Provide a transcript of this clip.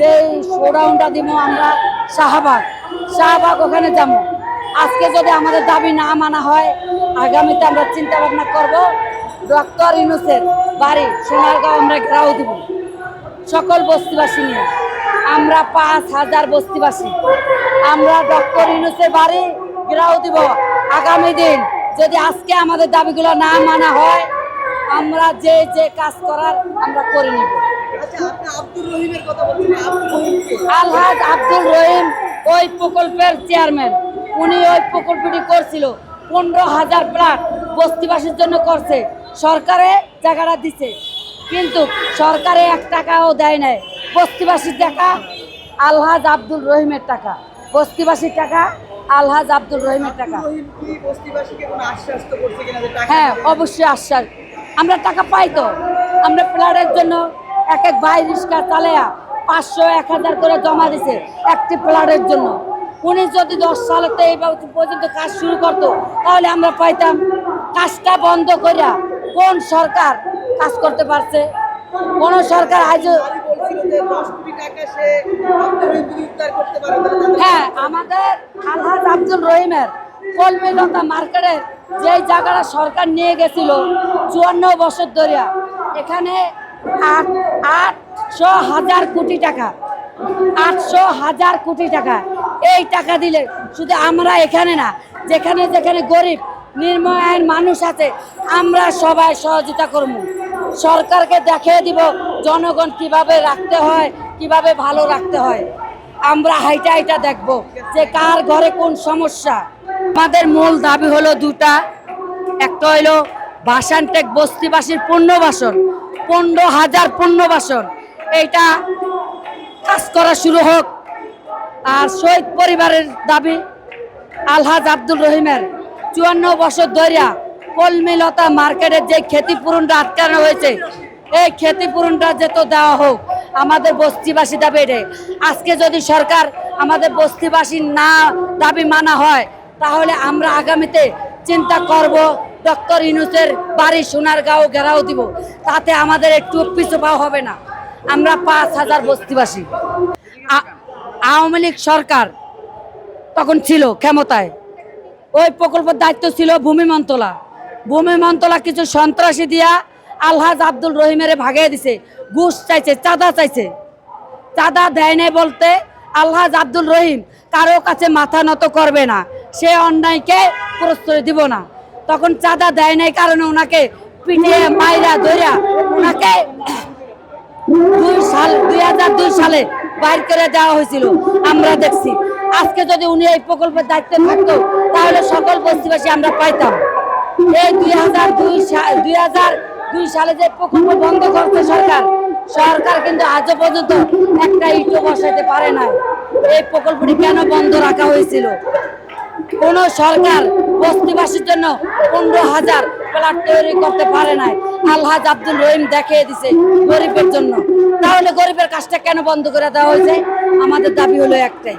যে শোডাউনটা দিব আমরা শাহবাগ। শাহবাগ ওখানে যাব। আজকে যদি আমাদের দাবি না মানা হয়, আগামীতে আমরা চিন্তা ভাবনা করব, ডক্টর ইনুসের বাড়ি, সোনারগাঁও আমরা ঘেরাও দিব। সকল বস্তিবাসী নিয়ে। আমরা পাঁচ হাজার বস্তিবাসী। আমরা ডক্টর ইউনুসের বাড়ি ঘেরাও দিব। আগামী দিন যদি আজকে আমাদের দাবিগুলো না মানা হয়, আমরা যে যে কাজ করার আমরা করে নিব। আচ্ছা আলহাজ আব্দুল রহিম ওই প্রকল্পের চেয়ারম্যান। উনি ওই প্রকল্পটি করছিল। পনেরো হাজার প্লাট বস্তিবাসীর জন্য করছে। সরকারে জায়গাটা দিছে। কিন্তু সরকারে এক টাকাও দেয় নাই। বস্তিবাসীর টাকা আলহাজ আব্দুল রহিমের টাকা। বস্তিবাসীর টাকা আলহাজ আব্দুল রহিমের টাকা। হ্যাঁ অবশ্যই আশ্বাস। আমরা টাকা পাই তো। আমরা প্লাটের জন্য এক এক ভাই রিক্সা চালেয়া পাঁচশো এক হাজার করে জমা দিছে একটি প্লাটের জন্য। উনি যদি দশ সালেতে এই পর্যন্ত কাজ শুরু করতো তাহলে আমরা পাইতাম। কাজটা বন্ধ করিয়া কোন সরকার কাজ করতে পারছে? কোন সরকার আজ হ্যাঁ আমাদের আলহাজ আব্দুল রহিমের কলমিলতা মার্কেটের যে জায়গাটা সরকার নিয়ে গেছিল চুয়ান্ন বছর ধরিয়া এখানে আট আটশো হাজার কোটি টাকা। আটশো হাজার কোটি টাকা। এই টাকা দিলে শুধু আমরা এখানে না, যেখানে যেখানে গরিব নির্ময়ান মানুষ আছে, আমরা সবাই সহযোগিতা করব। সরকারকে দেখিয়ে দিব জনগণ কীভাবে রাখতে হয়, কীভাবে ভালো রাখতে হয়। আমরা হাইটা হাইটা দেখব যে কার ঘরে কোন সমস্যা। আমাদের মূল দাবি হলো দুটা। একটা হইল বাসানটেক বস্তিবাসীর পুণ্যবাসন পনেরো হাজার পুণ্যবাসন এইটা কাজ করা শুরু হোক আর শহীদ পরিবারের দাবি, আলহাজ আব্দুল রহিমের চুয়ান্ন বছর ধরিয়া কলমিলতা মার্কেটের যে ক্ষতিপূরণটা আটকানো হয়েছে, এই ক্ষতিপূরণটা যেত দেওয়া হোক, আমাদের বস্তিবাসী দাবি এটাই। আজকে যদি সরকার আমাদের বস্তিবাসীর না দাবি মানা হয়, তাহলে আমরা আগামীতে চিন্তা করব ডক্টর ইনুসের বাড়ি সোনারগাঁও ঘেরাও দিব। তাতে আমাদের একটু পিছু পাওয়া হবে না। আমরা পাঁচ হাজার বস্তিবাসী। আওয়ামী লীগ সরকার তখন ছিল ক্ষমতায়। ওই প্রকল্পের দায়িত্ব ছিল ভূমি মন্ত্রলা ভূমি মন্ত্রলা কিছু সন্ত্রাসী দিয়া আলহাজ আব্দুল রহিমের ভাগিয়ে দিছে। ঘুষ চাইছে, চাঁদা চাইছে। চাঁদা দেয় নাই বলতে আলহাজ আব্দুল রহিম কারও কাছে মাথা নত করবে না। সে অন্যায়কে প্রশ্রয় দিব না। তখন চাঁদা দেয় নাই কারণে ওনাকে পিটিয়ে মাইরা ধরিয়া ওনাকে দুই সাল, দুই হাজার দুই সালে বাইর করে দেওয়া হয়েছিল। আমরা দেখছি। আজকে যদি উনি এই প্রকল্পের দায়িত্বে থাকতো, তাহলে সকল বস্তিবাসী আমরা পাইতাম। এই দুই হাজার দুই দুই হাজার দুই সালে যে প্রকল্প বন্ধ করছে সরকার সরকার কিন্তু আজও পর্যন্ত একটা ইটও বসাইতে পারে না এই প্রকল্পটি কেন বন্ধ রাখা হয়েছিল? কোন সরকার বস্তিবাসীর জন্য পনেরো হাজার প্লাট তৈরি করতে পারে নাই। আলহাজ আব্দুল রহিম দেখিয়ে দিছে গরিবের জন্য। তাহলে গরিবের কাজটা কেন বন্ধ করে দেওয়া হয়েছে? আমাদের দাবি হলো একটাই।